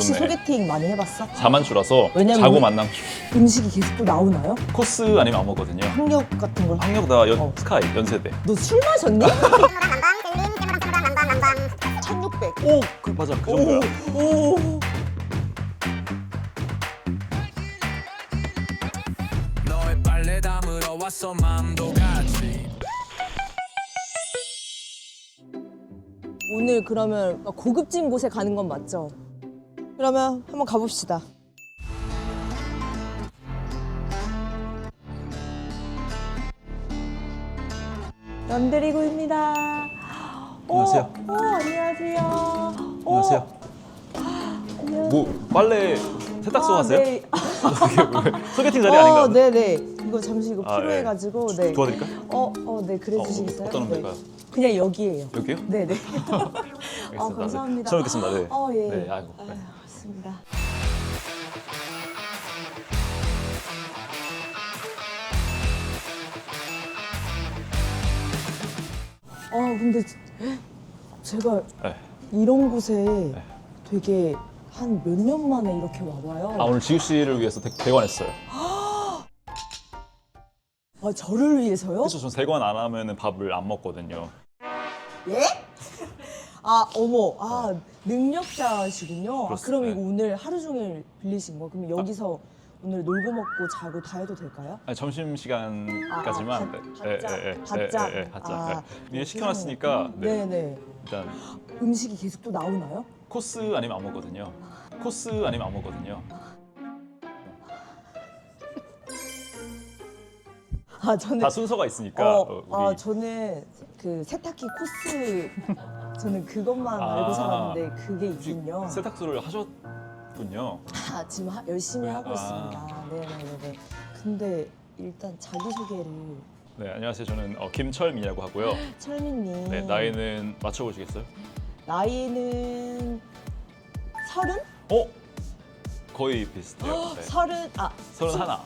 혹시 좋네. 소개팅 많이 해봤어? 자만추라서 왜냐면 자고 우리- 만남 음식이 계속 또 나오나요? 코스 아니면 안 먹거든요. 학력 같은 걸? 학력 다 연, 어. 스카이 연세대. 너 술 마셨니? 1600. 오, 그 맞아 그 정도야. 오. 너의 빨래 담으러 왔어 맘도 같이 오늘 그러면 고급진 곳에 가는 건 맞죠? 그러면 한번 가봅시다. 남대리구입니다. 안녕하세요. 어, 어, 안녕하세요. 어, 안녕하세요. 안녕하세요. 뭐 빨래 세탁소 아, 하세요? 네. 왜 소개팅 자리 어, 아닌가? 네네. 이거 잠시 이거 아, 예. 필요해가지고 네. 도와드릴까요? 어, 어, 네. 그래 어, 주시겠어요? 어떤 네. 데일까요? 그냥 여기에요. 여기요? 네네. 알겠습니다. 아, 감사합니다. 네. 처음 뵙겠습니다. 네. 어, 예. 네, 아이고. 아 유, 네. 맞습니다. 아, 근데 제가 네. 이런 곳에 되게 한 몇 년 만에 이렇게 와봐요. 아 오늘 지우 씨를 위해서 대, 대관했어요. 아, 저를 위해서요? 그래서 전 대관 안 하면은 밥을 안 먹거든요. 예? 아, 어머, 아, 능력자시군요. 아, 그렇습니다. 그럼 이거 오늘 하루 종일 빌리신 거? 그럼 여기서 오늘 놀고 먹고 자고 다 해도 될까요? 아니, 점심 시간까지만. 아, 네. 바- 예, 예, 예. 예, 예. 아, 네. 이게 시켜놨으니까 네. 네네. 일단 음식이 계속 또 나오나요? 코스 아니면 안 먹거든요. 코스 아니면 안 먹거든요. 아, 저는. 다 순서가 있으니까 어, 어, 우리 아, 저는 그 세탁기 코스, 저는 그것만 아. 알고 살았는데 그게 있군요. 세탁소를 하셨군요. 아, 지금 하- 열심히 네, 하고 아. 있습니다. 네네네. 근데 일단 자기소개를. 네 안녕하세요. 저는 어, 김철민이라고 하고요. 철민님. 네 나이는 맞춰보시겠어요? 나이는 서른? 어 거의 비슷해요. 네. 서른 아 서른 하나.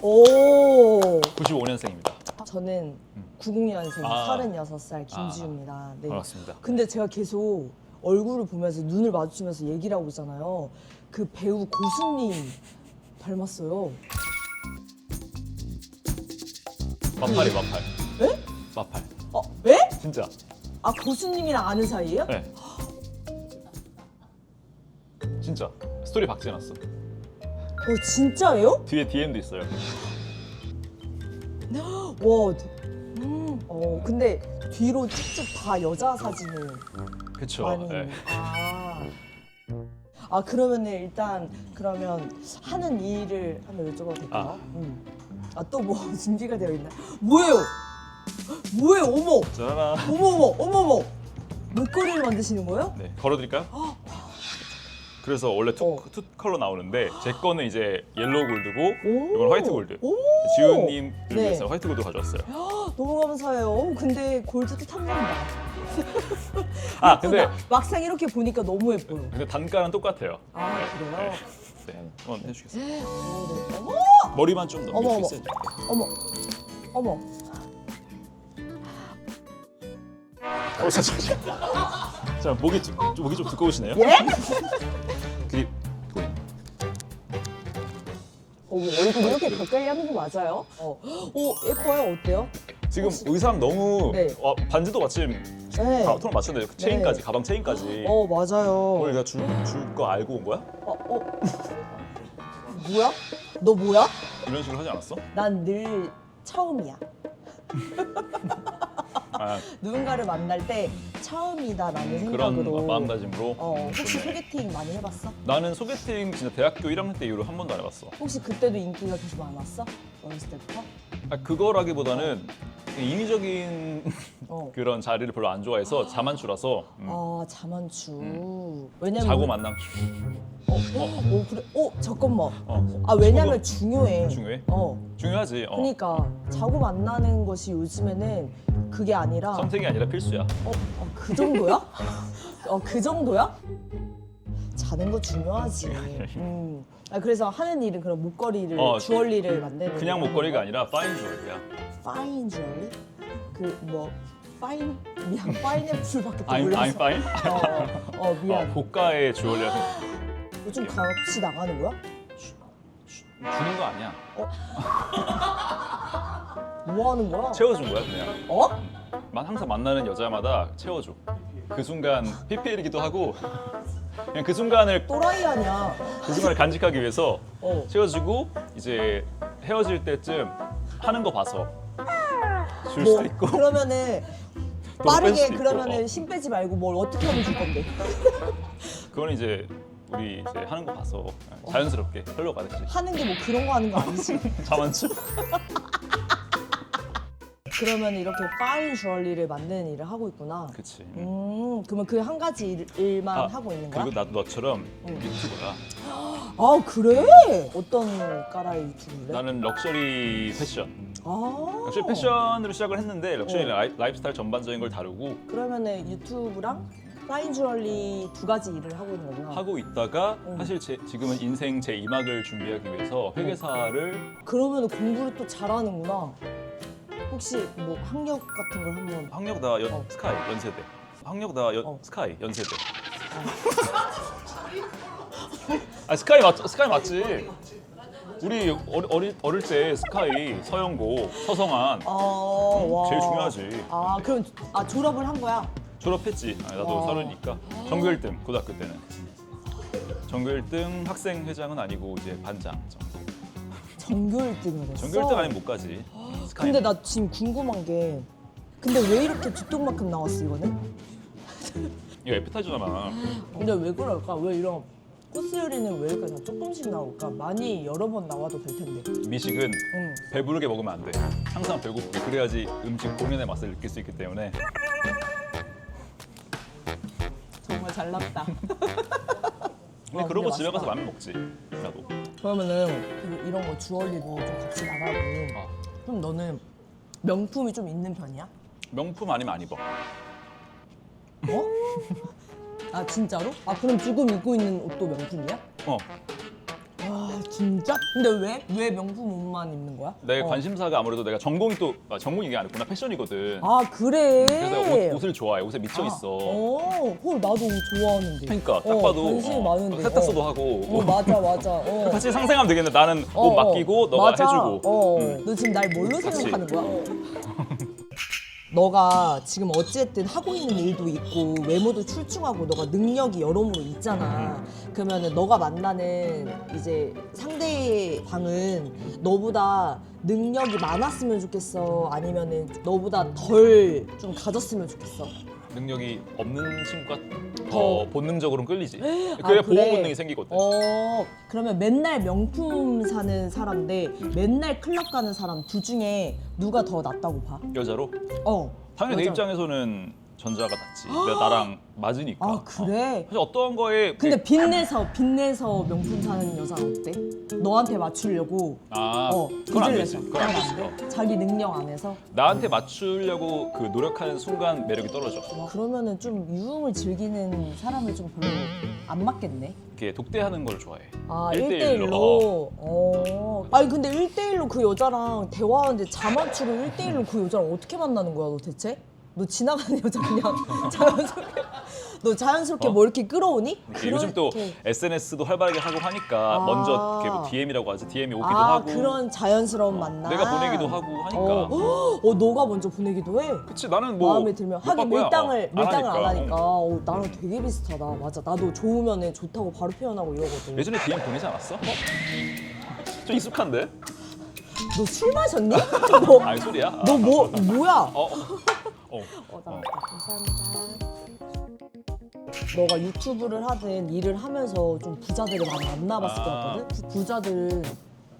오 95년생입니다. 저는 음. 90년생 아. 36살 김지우입니다. 네. 반갑습니다. 근데 제가 계속 얼굴을 보면서 눈을 마주치면서 얘기를 하고 있잖아요. 그 배우 고수님 닮았어요. 마팔이 마팔. 에? 마팔. 어, 왜? 진짜. 아 고수님이랑 아는 사이예요? 네. 진짜. 스토리 박제해놨어. 어 진짜예요? 뒤에 DM도 있어요. 와. 음, 어 근데 뒤로 쭉쭉 다 여자 사진을 그쵸. 많이. 네. 아. 아 그러면은 일단 그러면 하는 일을 한번 여쭤봐도 될까요? 음. 아 또 뭐 준비가 되어 있나? 뭐예요? 뭐예요? 어머, 짜란. 어머, 어머, 어머, 어머. 목걸이를 만드시는 거예요? 네. 걸어드릴까요? 그래서 원래 투, 어. 투 컬러 나오는데 제 거는 이제 옐로우 골드고 오. 이건 화이트 골드. 오. 지우님을 네. 위해서 화이트 골드 가져왔어요. 너무 감사해요. 어, 근데 골드도 탐난다. 아 근데. 막상 이렇게 보니까 너무 예뻐요. 근데 단가는 똑같아요. 아 그래요? 네. 한번 해주시겠어요? 어, 네. 어머, 머리만 좀 어머, 어머. 넘겨주세요. 어머, 어머. 어, 자, 자, 목이 두, 목이 좀 두꺼우시네요. 예? 어, 얼굴 이렇게 가까이 하는 거 맞아요? 어, 오 예뻐요. 어때요? 지금 의상 너무 네. 와, 반지도 마침 네. 가, 톤을 맞췄는데 체인까지 가방 체인까지 어 맞아요. 오늘 내가 줄줄 거 알고 온 거야? 어, 어. 뭐야? 너 뭐야? 이런 식으로 하지 않았어? 난 늘 처음이야. 아, 누군가를 만날 때 처음이다라는 그런 생각으로. 마음가짐으로 어, 혹시. 소개팅 많이 해봤어? 나는 소개팅 진짜 대학교 1학년 때 이후로 한 번도 안 해봤어. 혹시 그때도 인기가 계속 많았어? 어렸을 때부터? 아, 그거라기보다는 인위적인 어. 그런 자리를 별로 안 좋아해서 자만추라서 음, 아 자만추. 왜냐면 자고 만남 어, 어, 어 그래. 어 잠깐만. 어. 아 왜냐면 중요해. 중요해? 어. 중요하지. 어. 그러니까 자고 만나는 것이 요즘에는 그게 아니라 선택이 아니라 필수야. 어, 어, 그 정도야? 어, 그 정도야? 자는 거 중요하지. 음. 아, 그래서 하는 일은 그런 목걸이를 어, 주얼리를 만드는 그냥 거. 목걸이가 아니라 파인 주얼리야. 파인 주얼리? 그 뭐 파인 미안 파인애플밖에 또 I'm, 몰라서. I'm fine? 어, 어 어, 미안. 고가의 주얼리라서 요즘 같이 나가는 거야? 주는 거 아니야. 뭐 하는 거야? 채워준 거야 그냥. 어? 만 항상 만나는 여자마다 채워줘. 그 순간 PPL이기도 하고 그냥 그 순간을 또라이 아니야. 그 순간을 간직하기 위해서 어. 채워주고 이제 헤어질 때쯤 하는 거 봐서 줄뭐 수도 있고 그러면은 뺄 빠르게 수도 있고. 그러면은 어. 힘 빼지 말고 뭘 어떻게 하면 줄 건데? 그건 이제 우리 이제 하는 거 봐서 자연스럽게 흘러가듯이 하는 게 뭐 그런 거 하는 거 아니지? 자만추 그러면 이렇게 파인 주얼리를 만드는 일을 하고 있구나. 그치 음, 그러면 그 한 가지 일, 일만 아, 하고 있는 거야? 그리고 나도 너처럼 응. 유튜버야 아 그래? 어떤 까라의 유튜브래? 나는 럭셔리 패션 아 럭셔리 패션으로 시작을 했는데 럭셔리 어. 라이, 라이프스타일 전반적인 걸 다루고 그러면은 유튜브랑 파인 주얼리 두 가지 일을 하고 있는 거구나. 하고 있다가 응. 사실 제, 지금은 인생 제 2막을 준비하기 위해서 회계사를 그러면 공부를 또 잘하는구나. 혹시 뭐 학력 같은 걸 한번 학력다 연, 어. 스카이 연세대 학력다 연, 어. 스카이 연세대 아 스카이 맞 스카이 맞지 우리 어리, 어리, 어릴 때 스카이 서영고 서성한 어, 응? 와. 제일 중요하지 아 그럼 아 졸업을 한 거야? 졸업했지 아, 나도 와. 서른이니까 전교 1등 고등학교 때는 전교 1등 학생 회장은 아니고 이제 반장 정도 전교 1등을 했어. 전교 1등 아니면 못 가지 스카이 근데 나 지금 궁금한 게 근데 왜 이렇게 뒷동만큼 나왔어 이거는? 이거 에피타이저잖아 근데 왜 그럴까? 왜 이런 코스 요리는 왜 이렇게 다 조금씩 나올까? 많이 여러 번 나와도 될 텐데. 미식은 응. 배부르게 먹으면 안 돼. 항상 배고프게 그래야지 음식 본연의 맛을 느낄 수 있기 때문에 정말 잘났다. 근데 어, 거 근데 집에 가서. 라면 먹지. 나도. 그러면은 그 이런 거 주얼리도 좀 같이 나가고 아, 그럼 너는 명품이 좀 있는 편이야? 명품 아니면 안 입어. 어? 아 진짜로? 아 그럼 지금 입고 있는 옷도 명품이야? 어, 와 진짜? 근데 왜? 왜 명품 옷만 입는 거야? 내 어. 관심사가 아무래도 내가 전공이 또 아, 전공이 이게 아니구나 패션이거든. 아 그래. 그래서 옷, 옷을 좋아해. 옷에 미쳐 있어. 어, 헐 나도 옷 좋아하는데. 그러니까 딱 어, 봐도 관심이 어, 많은데. 세탁소도 어. 하고. 어 맞아 맞아. 어. 같이 상생하면 되겠네. 나는 어, 옷 맡기고 어. 너가 맞아. 해주고. 어. 응. 너 지금 날 뭘로 같이. 생각하는 거야? 너가 지금 어쨌든 하고 있는 일도 있고 외모도 출중하고 너가 능력이 여러모로 있잖아. 그러면은 너가 만나는 이제 상대방은 너보다 능력이 많았으면 좋겠어. 아니면은 너보다 덜 좀 가졌으면 좋겠어. 능력이 없는 친구가 더 더. 본능적으로 끌리지. 아, 그래야 그래? 보호 본능이 생기거든. 어, 그러면 맨날 명품 사는 사람 대 맨날 클럽 가는 사람 둘 중에 누가 더 낫다고 봐? 여자로. 어. 당연히 내 여자. 입장에서는 전자가 낫지. 내가 나랑 맞으니까. 아, 그래? 사실 어떤 거에 근데 빚내서 빚내서 명품 사는 여자 어때? 너한테 맞추려고 아 어 그건 안 빚을 되지. 내서 그건 안 되지. 안 돼? 자기 능력 안에서 나한테 맞추려고 그 노력하는 순간 매력이 떨어져. 그러면은 좀 유흥을 즐기는 사람을 좀 별로 안 맞겠네. 이렇게 독대하는 걸 좋아해. 아, 1대1 로. 1대1로? 어. 아니, 근데 1대1로 그 여자랑 대화하는데 자만추로 1대1로 그 여자랑 어떻게 만나는 거야, 너 대체? 너 지나가는 여자 그냥 자연스럽게 너 자연스럽게 어? 뭐 이렇게 끌어오니? 이렇게 요즘 또 그렇게. SNS도 활발하게 하고 하니까 아. 먼저 이렇게 뭐 DM이라고 하지. DM이 오기도 아, 하고. 그런 자연스러운 만남. 내가 보내기도 하고 하니까. 어, 어, 너가 먼저 보내기도 해? 그치 나는 뭐 마음에 들면 못 하긴 바꿔야. 밀당을 어, 밀당을 안 하니까 어. 어, 나랑 되게 비슷하다 맞아 나도 좋으면 좋다고 바로 표현하고 이러거든 예전에 DM 보내지 않았어? 좀 익숙한데? 너 술 마셨니? 너, 아니 소리야. 너 뭐, 뭐야? 어, 어. 어. 어, 나 감사합니다. 너가 유튜브를 하든 일을 하면서 좀 부자들을 많이 만나봤을 것 아. 같거든? 부- 부자들은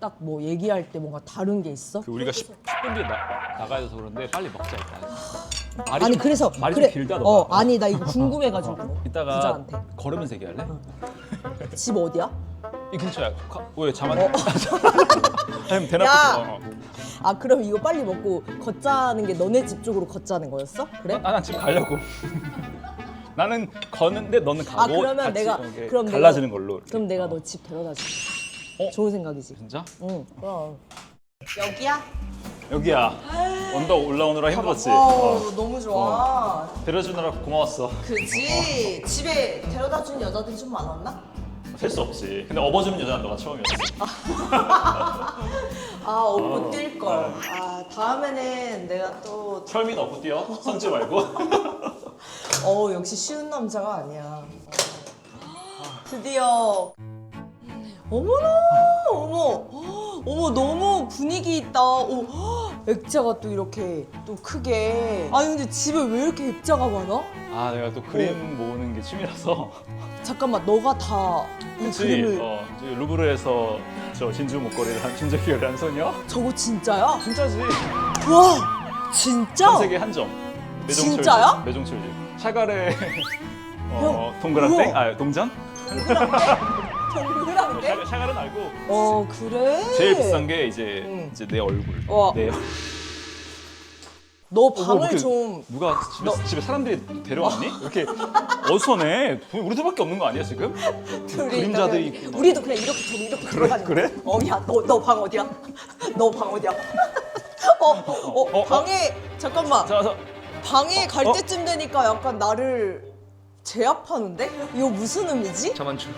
딱뭐 얘기할 때 뭔가 다른 게 있어? 그 우리가 10, 분 뒤에 나, 나가야 돼서 그런데 빨리 먹자 일단. 말이 아니 좀- 그래서 말이 좀 길다 너. 어 아니 나 이거 궁금해가지고 이따가 부자한테 걸으면서 얘기할래? 집 어디야? 이 근처야. 가- 왜 자만? 어. 아니면 대낮 야! 어, 어. 아 그럼 이거 빨리 먹고 걷자는 게 너네 집 쪽으로 걷자는 거였어? 그래? 나는 집 가려고. 나는 걷는데 너는 가고 아 그러면 같이 내가 이렇게 그럼 내가- 갈라지는 걸로. 이렇게. 그럼 내가 어. 너집 데려다 줄게. 어? 좋은 생각이지. 진짜? 응. 그럼. 여기야? 여기야. 언덕 올라오느라 힘들었지. 어, 어. 너무 좋아. 데려주느라 고마웠어. 그지? 집에 데려다 준 여자들이 좀 많았나? 셀 수 없지. 근데 업어주는 여자는 너가 처음이었어. 아 업고 어. 뛸 걸. 아 다음에는 내가 또 철민 업고 뛰어. 선지 말고. 어 역시 쉬운 남자가 아니야. 드디어 어머나 어머 어머 너무 분위기 있다. 어, 액자가 또 이렇게 또 크게. 아니 근데 집에 왜 이렇게 액자가 많아? 아 내가 또 그림 모으는 게 취미라서. 잠깐만 너가 다 이 그치? 그림을 어, 저 루브르에서 저 진주 목걸이를 한 진주 기어를 한 소녀. 저거 진짜야? 진짜지. 와 진짜? 전 세계 한 점. 매종철집. 진짜야? 매종철집. 샤가레 어, 동그랑땡? 우와. 아 동전? 동그란데? 샤가, 샤가는 알고. 어 그래? 제일 비싼 게 이제 응. 이제 내 얼굴. 와. 내너뭐 방을 이렇게 좀 누가 집에, 집에 사람들이 데려왔니? 이렇게 어수선해. 우리들밖에 없는 거 아니야 지금? 둘이 그림자들이 있다면 있고. 우리도 그냥 이렇게 둘이 이렇게 들어가는 거야. 그래? 어, 야, 너 너 방 어디야? 너 방 어디야? 어, 어, 어, 어. 방에 잠깐만. 자, 자, 방에 갈 어? 때쯤 되니까 약간 나를 제압하는데? 이거 무슨 의미지? 자만추.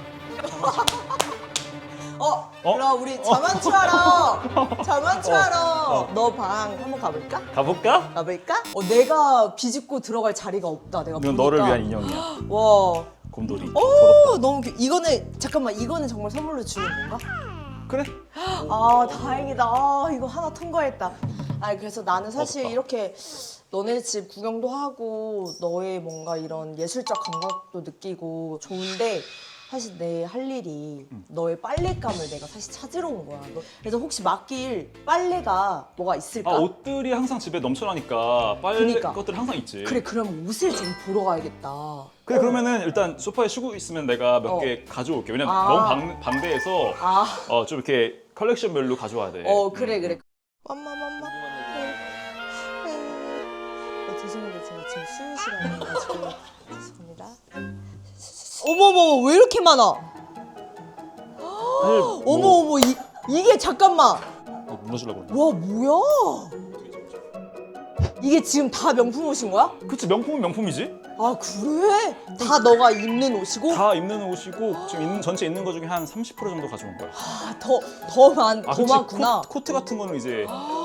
어, 어? 그럼 우리 자만추하러 자만추하러 어. 너 방 한번 가볼까? 가볼까? 가볼까? 어, 내가 비집고 들어갈 자리가 없다. 내가 이건 보니까. 너를 위한 인형이야. 와, 곰돌이. 오, 너무 귀... 이거는 잠깐만 이거는 정말 선물로 주는 건가? 그래? 아 다행이다. 아, 이거 하나 통과했다. 아 그래서 나는 사실 없다. 이렇게 너네 집 구경도 하고 너의 뭔가 이런 예술적 감각도 느끼고 좋은데 사실 내 할 일이 음. 너의 빨랫감을 내가 사실 찾으러 온 거야. 너- 그래서 혹시 맡길 빨래가 뭐가 있을까? 아 옷들이 항상 집에 넘쳐나니까 빨래 그니까. 것들 항상 있지. 그래 그럼 옷을 좀 보러 가야겠다. 그래 그러면은 일단 소파에 쉬고 있으면 내가 몇 어. 개 가져올게. 왜냐면 아. 너무 방, 방대해서 아, 어, 좀 이렇게 컬렉션별로 가져와야 돼. 어 그래 그래. 맘마 맘마. 어, 죄송해요 제가 지금 쉬는 시간이어가지고 죄송합니다. 어머머 왜 이렇게 많아? 사실 어머 뭐, 어머 이 이게 잠깐만 어, 무너지려고 그러네. 와 뭐야? 이게 지금 다 명품 옷인 거야? 그치 명품은 명품이지. 아 그래? 다 너가 입는 옷이고? 다 입는 옷이고 지금 있는 전체 있는 거 중에 한 30% 정도 가져온 거야. 아더더많 아, 더 그치. 많구나. 코, 코트 같은 거는 이제 어,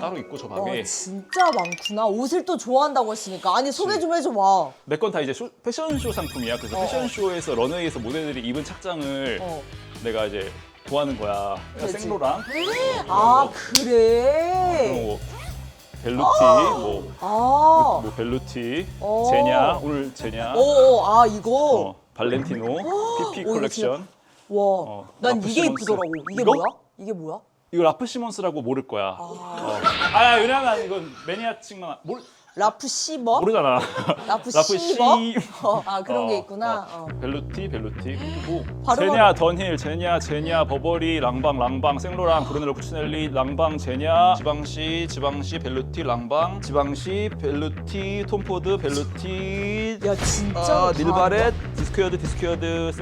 따로 입고 저와 방에 진짜 많구나. 옷을 또 좋아한다고 했으니까 아니 소개 좀 해줘 봐. 내 건 다 이제 쇼- 패션쇼 상품이야. 그래서 어, 패션쇼에서 런웨이에서 모델들이 입은 착장을 어. 내가 이제 도와는 거야. 그러니까 그치. 생로랑 아 그런 그래. 거 벨루티 뭐, 아. 뭐 벨루티 어. 제냐 오늘 제냐 오, 아 이거. 어, 발렌티노 오, 이거 콜렉션 와. 어, 난 이게 시몬스. 이쁘더라고. 이게 이거? 뭐야? 이게 뭐야? 이거 라프 시몬스라고 모를 거야. 어. 아 왜냐면 이건 매니아층만 모르, 라프 시버? 모르잖아. 라프 라프 시버? 시 어, 아 그런 어, 게 있구나. 어. 어. 벨루티 벨루티 그리고 바로 제냐 던힐 제냐 제냐 버버리 랑방 랑방 생로랑 브루넬로 쿠치넬리 랑방 제냐 지방시 지방시 벨루티 랑방 지방시 벨루티 톰포드 벨루티 야 진짜. 아, 다 닐바렛 디스큐어드 디스큐어드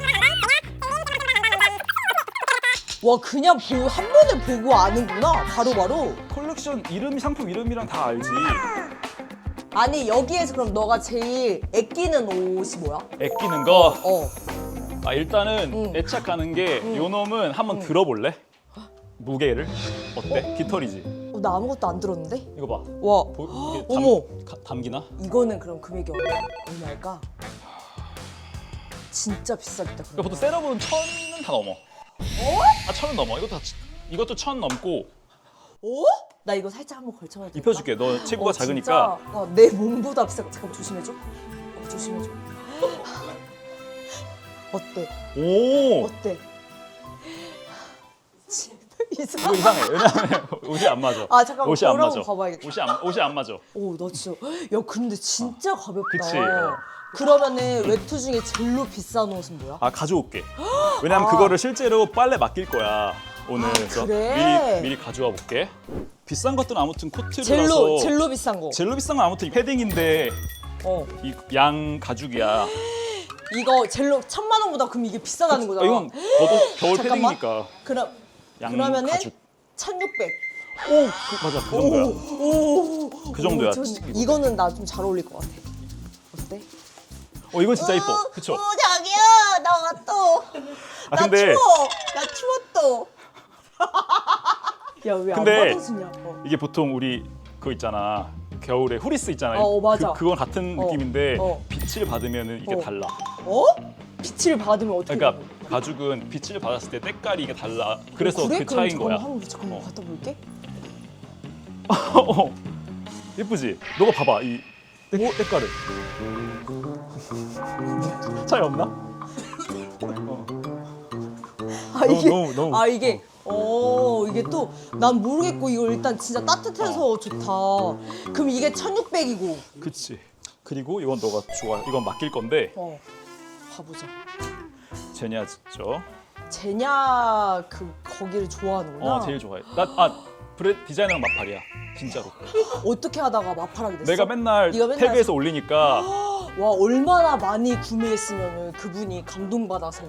와 그냥 보, 한 번에 보고 아는구나. 바로바로. 콜렉션 이름이 상품 이름이랑 다 알지 아니 여기에서 그럼 너가 제일 애끼는 옷이 뭐야? 애끼는 거 어. 아, 일단은 응. 애착하는 게 요 놈은 한번 들어볼래? 무게를 어때? 깃털이지 어, 나 아무것도 안 들었는데? 이거 봐 와 보, 이게 어머. 가- 담기나? 이거는 그럼 금액이 얼마, 얼마일까? 진짜 비싸겠다. 그러니까 보통 세러브는 천은 다 넘어. 아 천은 넘어. 이것도 다, 이것도 천 넘고 어? 나 이거 살짝 한번 걸쳐봐도 될까? 입혀줄게. 너 체구가 어, 작으니까. 진짜, 어, 내 몸보다 비싸. 잠깐 조심해줘. 어, 조심해줘. 어때? 오 어때? 이거 이상해. 이상해. 왜냐면 옷이 안 맞아. 아 잠깐만 옷이 안 맞아. 봐봐야겠다. 옷이 안 옷이 안 맞아. 오, 나 진짜. 야, 근데 진짜 가볍다. 그치, 어. 그러면은 외투 중에 제일로 비싼 옷은 뭐야? 아 가져올게. 왜냐면 아. 그거를 실제로 빨래 맡길 거야 오늘. 아, 그래서 그래? 미리 미리 가져와 볼게. 비싼 것들은 아무튼 코트라서 젤로, 젤로 비싼 거. 젤로 비싼 건 아무튼 패딩인데 어. 이 양 가죽이야. 이거 젤로 천만 원보다 그럼 이게 비싸다는 어, 거잖아. 이건 겨울 잠깐만. 패딩이니까 그럼 양 그러면은 가죽. 1600. 오 그, 맞아 그 정도야. 오, 그 정도야. 오, 전 이거는 나 좀 잘 어울릴 것 같아. 어때? 어 이건 진짜 이뻐. 그쵸? 어, 자기야, 나 왔어. 아, 나 근데- 추워. 나 추웠어. 야, 왜안 근데 받아주냐? 어. 이게 보통 우리 그거 있잖아. 겨울에 후리스 있잖아요. 어, 맞아. 그, 그건 같은 어, 느낌인데 어. 빛을 받으면 이게 어. 달라. 어? 빛을 받으면 어떻게? 그러니까 되는 가죽은 빛을 받았을 때 때깔이 이게 달라. 그래서 어, 그래? 그 그럼 차이인 잠깐만, 거야. 한번 잠깐만 어. 갖다 볼게. 어. 예쁘지? 너가 봐봐 이 때, 때깔을. 차이 없나? 어. 아 너무, 이게 너무, 너무. 아 이게 어 이게 또 난 모르겠고 이거 일단 진짜 따뜻해서 좋다. 그럼 이게 1,600이고. 그치. 그리고 이건 너가 좋아. 이건 맡길 건데 어. 봐보자. 제냐죠. 제냐 그 거기를 좋아하는구나. 어 제일 좋아해. 나아 브레 디자이너랑 마팔이야. 진짜로. 어떻게 하다가 마팔하게 됐어? 내가 맨날 네가 맨날 태그에서 올리니까 와 얼마나 많이 구매했으면 그분이 감동받아서.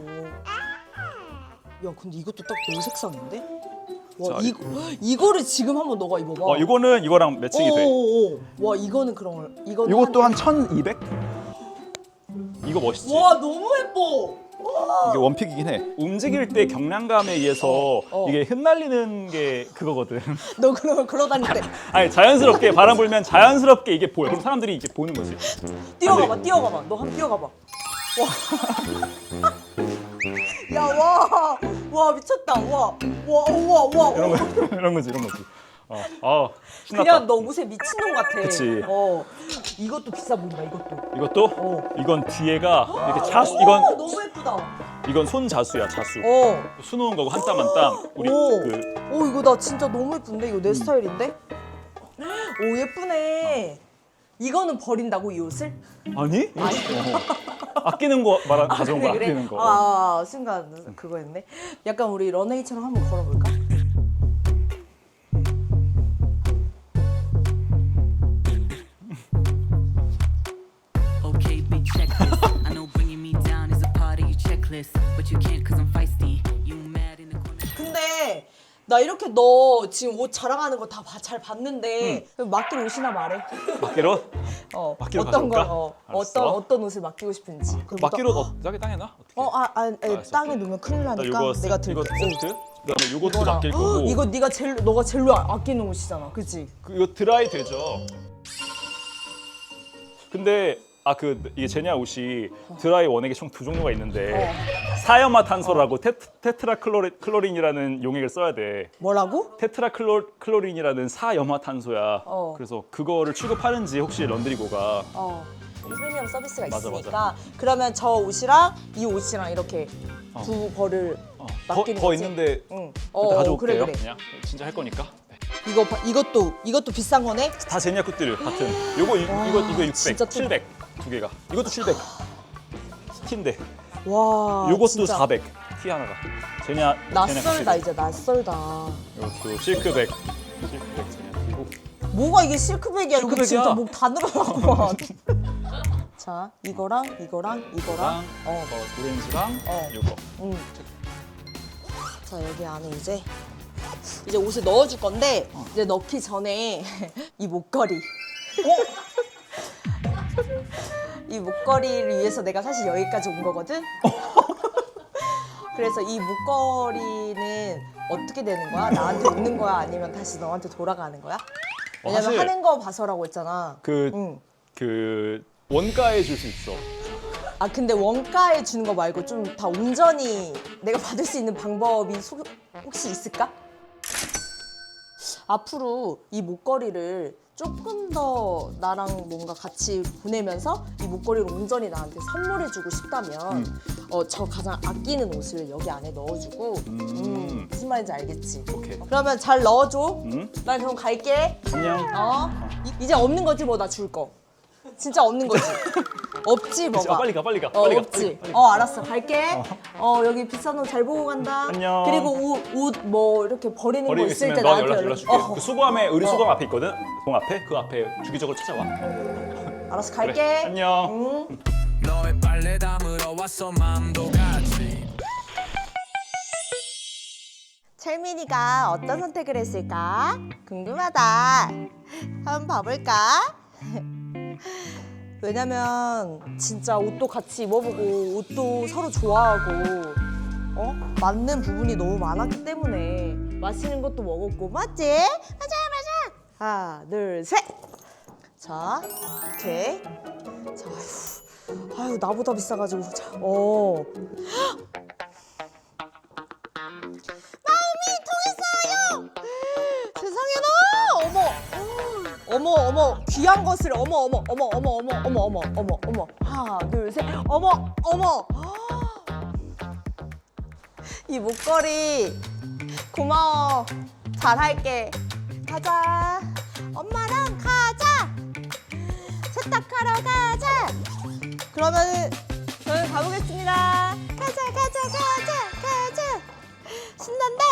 야 근데 이것도 딱 너 색상인데? 와 자, 이거 이거를 지금 한번 너가 입어봐. 어 이거는 이거랑 매칭이 돼. 오오오. 와 이거는 그럼 이거는 이것도 한 1,200? 이거 멋있지? 와 너무 예뻐. 이게 원픽이긴 해. 움직일 때 경량감에 의해서 어. 이게 흩날리는 게 그거거든. 너 걸어 다닐 때 아니 자연스럽게 바람 불면 자연스럽게 이게 보여. 그럼 사람들이 이게 보는 거지. 뛰어가봐 뛰어가봐 너 한 번 뛰어가봐. 와. 야 와. 와 미쳤다. 와. 와 우와 와. 이런 와. 거 이런 거지 이런 거지. 어, 아 신났다. 그냥 너 옷에 미친놈 같아. 그치. 어. 이것도 비싸 보인다 이것도. 이것도 어. 이건 뒤에가 이렇게 자수 오, 이건 너무 예쁘다. 이건 손 자수야 자수. 어. 수놓은 거고 한 땀 한 땀. 우리 오. 그 오 이거 나 진짜 너무 예쁜데 이거 내 스타일인데? 오 예쁘네. 이거는 버린다고 이 옷을? 아니? 어. 아끼는 거 말한 가져온 거 아끼는 거. 아, 순간 그거였네. 약간 우리 런웨이처럼 한번 걸어볼까? 나 이렇게 너 지금 옷 자랑하는 거 다 잘 봤는데 맡길 옷이나 말해. 맡기로? 어, 맡기로 어떤 거, 가져올까? 어, 알았어. 어떤 어떤 옷을 맡기고 싶은지. 그럼 맡기로 너- 어, 저기 땅에 놔. 어떻게? 어, 아, 아, 아 알았어. 땅에 놓으면 큰일 나 나니까 이거 내가 세- 들게. 이거 세트. 그다음에 이것도 이거랑- 맡길 거고. 이거 네가 제일 너가 제일로 아끼는 옷이잖아, 그렇지? 그, 이거 드라이 되죠. 근데 아 그 이게 제냐 옷이 드라이 원액이 총 두 종류가 있는데 어. 사염화 탄소라고 테트, 테트 라 클로린 이라는 용액을 써야 돼. 뭐라고? 테트라클로린이라는 사염화 탄소야. 어. 그래서 그거를 취급하는지 혹시 런드리고가 어. 프리미엄 서비스가 맞아, 있으니까 그러면 저 옷이랑 이 옷이랑 이렇게 어. 두 벌을 어, 더, 맡기는 더 거지? 있는데 응. 그때 어, 가져올게요. 그래 그래. 그냥 진짜 할 거니까. 네. 이거 봐, 이것도 이것도 비싼 거네. 다 제냐 것들 같은. 요거 이, 이거 이거 600, 진짜 또- 700 두 개가. 이것도 700. 티인데 와. 요것도 아, 진짜 400. 티 하나가. 제냐 낯설다 이제 낯설다. 이것도 실크백. 실크백 제냐 그리고 뭐가 이게 실크백이야? 이거 실크백이야. 진짜 목 다 늘어나구만. 자, 이거랑 이거랑 이거랑. 랑 어. 어, 오렌지랑 어. 요거. 응. 자 여기 안에 이제 이제 옷을 넣어줄 건데 이제 넣기 전에 이 목걸이. 이 목걸이를 위해서 내가 사실 여기까지 온 거거든. 그래서 이 목걸이는 어떻게 되는 거야? 나한테 오는 거야? 아니면 다시 너한테 돌아가는 거야? 왜냐면 사실- 하는 거 봐서라고 했잖아. 그 응. 그 원가에 줄 수 있어. 아 근데 원가에 주는 거 말고 좀 다 온전히 내가 받을 수 있는 방법이 소- 혹시 있을까? 앞으로 이 목걸이를 조금 더 나랑 뭔가 같이 보내면서 이 목걸이를 온전히 나한테 선물해주고 싶다면 어, 저 가장 아끼는 옷을 여기 안에 넣어주고 음, 무슨 말인지 알겠지? 오케이. 그러면 잘 넣어줘. 응? 나 그럼 갈게. 안녕. 어? 이, 제 없는 거지 뭐 나 줄 거. 진짜 없는 거지. 없지 뭐가. 아, 빨리 가 빨리 가. 어, 빨리 가. 없지. 빨리, 빨리 가. 어, 알았어. 갈게. 어, 여기 비싼 옷 잘 보고 간다. 안녕. 그리고 옷, 옷뭐 이렇게 버리는 거 버리고 있을 있으면 때 나한테 연락 연락 줄게. 어, 그 수거함에 의류 수거함 앞에 있거든. 동 앞에 그 앞에 주기적으로 찾아와. 알았어. 그래. 갈게. 안녕. 응. 너의 빨래 담으러 왔어 맘도 같이 철민이가 어떤 선택을 했을까? 궁금하다. 한번 봐볼까? 왜냐면 진짜 옷도 같이 입어보고 옷도 서로 좋아하고 어 맞는 부분이 너무 많았기 때문에 맛있는 것도 먹었고 맞지? 맞아 맞아. 하나 둘 셋. 자 아휴, 아유 나보다 비싸가지고 자, 어마 어머 귀한 것을 어머 어머 어머 어머 어머 어머 어머 어머 어머. 하나 둘 셋. 어머 어머. 이 목걸이. 고마워. 잘할게. 가자. 엄마랑 가자. 세탁하러 가자. 그러면은 저는 가보겠습니다. 가자 가자 가자 가자. 신난다